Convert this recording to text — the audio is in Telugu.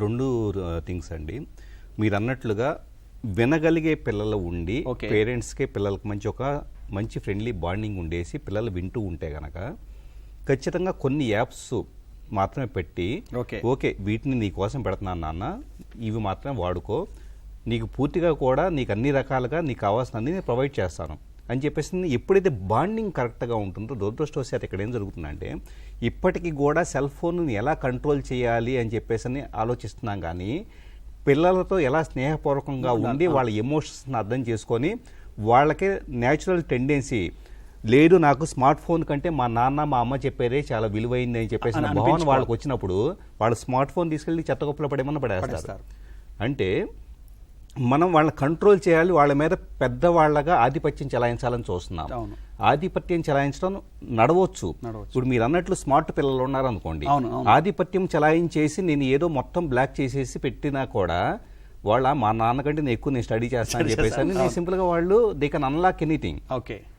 రెండు థింగ్స్ అండి మీరు అన్నట్లుగా వినగలిగే పిల్లలు ఉండి. పేరెంట్స్కి పిల్లలకి మంచి ఒక మంచి ఫ్రెండ్లీ బాండింగ్ ఉండేసి పిల్లలు వింటూ ఉంటే గనక ఖచ్చితంగా కొన్ని యాప్స్ మాత్రమే పెట్టి Okay. ఓకే వీటిని నీ కోసం పెడుతున్నాను నాన్న ఇవి మాత్రమే వాడుకో నీకు పూర్తిగా కూడా నీకు అన్ని రకాలుగా నీకు కావాల్సిన అన్ని నేను ప్రొవైడ్ చేస్తాను అని చెప్పేసి ఎప్పుడైతే బాండింగ్ కరెక్ట్గా ఉంటుందో దురదృష్టవశాత్తు ఇక్కడ ఏం జరుగుతుందంటే ఇప్పటికీ కూడా సెల్ ఫోన్ని ఎలా కంట్రోల్ చేయాలి అని చెప్పేసి అని ఆలోచిస్తున్నాం కానీ పిల్లలతో ఎలా స్నేహపూర్వకంగా ఉండి వాళ్ళ ఎమోషన్స్ని అర్థం చేసుకొని వాళ్ళకే న్యాచురల్ టెండెన్సీ లేదు నాకు స్మార్ట్ ఫోన్ కంటే మా నాన్న మా అమ్మ చెప్పేదే చాలా విలువైంది అని చెప్పేసి భావన వాళ్ళకి వచ్చినప్పుడు వాళ్ళు స్మార్ట్ ఫోన్ తీసుకెళ్ళి చెత్తగొప్పలో పడేమన్నా పడేస్తారు. అంటే మనం వాళ్ళని కంట్రోల్ చేయాలి వాళ్ళ మీద పెద్దవాళ్ళగా ఆధిపత్యం చెలాయించాలని చూస్తున్నాం. ఆధిపత్యం చెలాయించడం నడవచ్చు. ఇప్పుడు మీరు అన్నట్లు స్మార్ట్ పిల్లలు ఉన్నారనుకోండి. ఆధిపత్యం చెలాయించేసి నేను ఏదో మొత్తం బ్లాక్ చేసేసి పెట్టినా కూడా వాళ్ళ మా నాన్నకంటే నేను ఎక్కువ నేను స్టడీ చెప్పేసి అని నేను సింపుల్గా వాళ్ళు they can unlock anything okay.